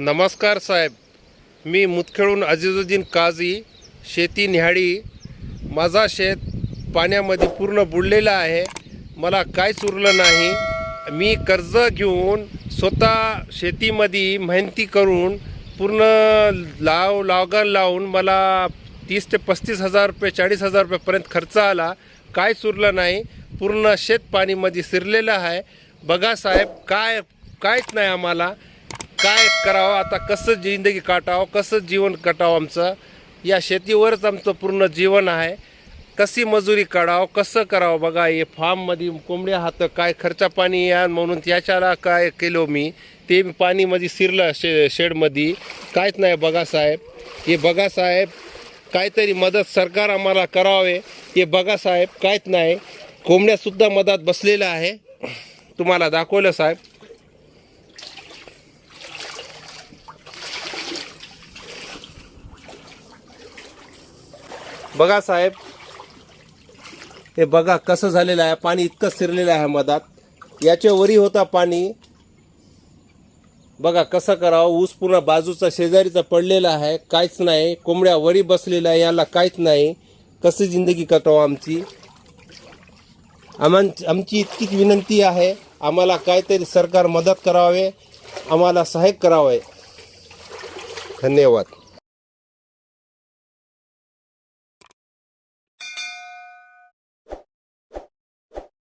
नमस्कार साहेब. मी मुतखेडून अजिजुद्दीन काझी शेती न्याहाळी माझा शेत पाण्यामध्ये पूर्ण बुडलेला आहे. मला काहीच उरलं नाही. मी कर्ज घेऊन स्वतः शेतीमध्ये मेहनती करून पूर्ण लाव लागण लावून मला तीस ते पस्तीस हजार रुपये चाळीस हजार रुपयेपर्यंत खर्च आला. काय उरलं नाही. पूर्ण शेत पाणीमध्ये शिरलेलं आहे. बघा साहेब काय काहीच नाही आम्हाला. काय करावं आता कसं जिंदगी काटावं कसं जीवन कटावं आमचं? या शेतीवरच आमचं पूर्ण जीवन आहे. कशी मजुरी काढावं कसं करावं? बघा हे फार्ममध्ये कोंबड्या हात काय खर्चा पाणी या म्हणून त्याच्याला काय केलो मी ते पाणीमध्ये शिरलं शे शेडमध्ये. काहीच नाही बघा साहेब. हे बघा साहेब काहीतरी मदत सरकार आम्हाला करावे. हे बघा साहेब काहीच नाही. कोंबड्यासुद्धा मधात बसलेलं आहे. तुम्हाला दाखवलं साहेब. बघा साहेब हे बघा कसं झालेलं आहे. पाणी इतकं शिरलेलं आहे मधात. याच्या वरी होता पाणी. बघा कसं करावं. ऊस पूर्ण बाजूचा शेजारीचा पडलेला आहे. काहीच नाही. कोंबड्या वरी बसलेल्या आहे. याला काहीच नाही. कशी जिंदगी कटावं आमची? आम्हा आमची इतकीच विनंती आहे. आम्हाला काहीतरी सरकार मदत करावे. आम्हाला सहाय्य करावे. धन्यवाद.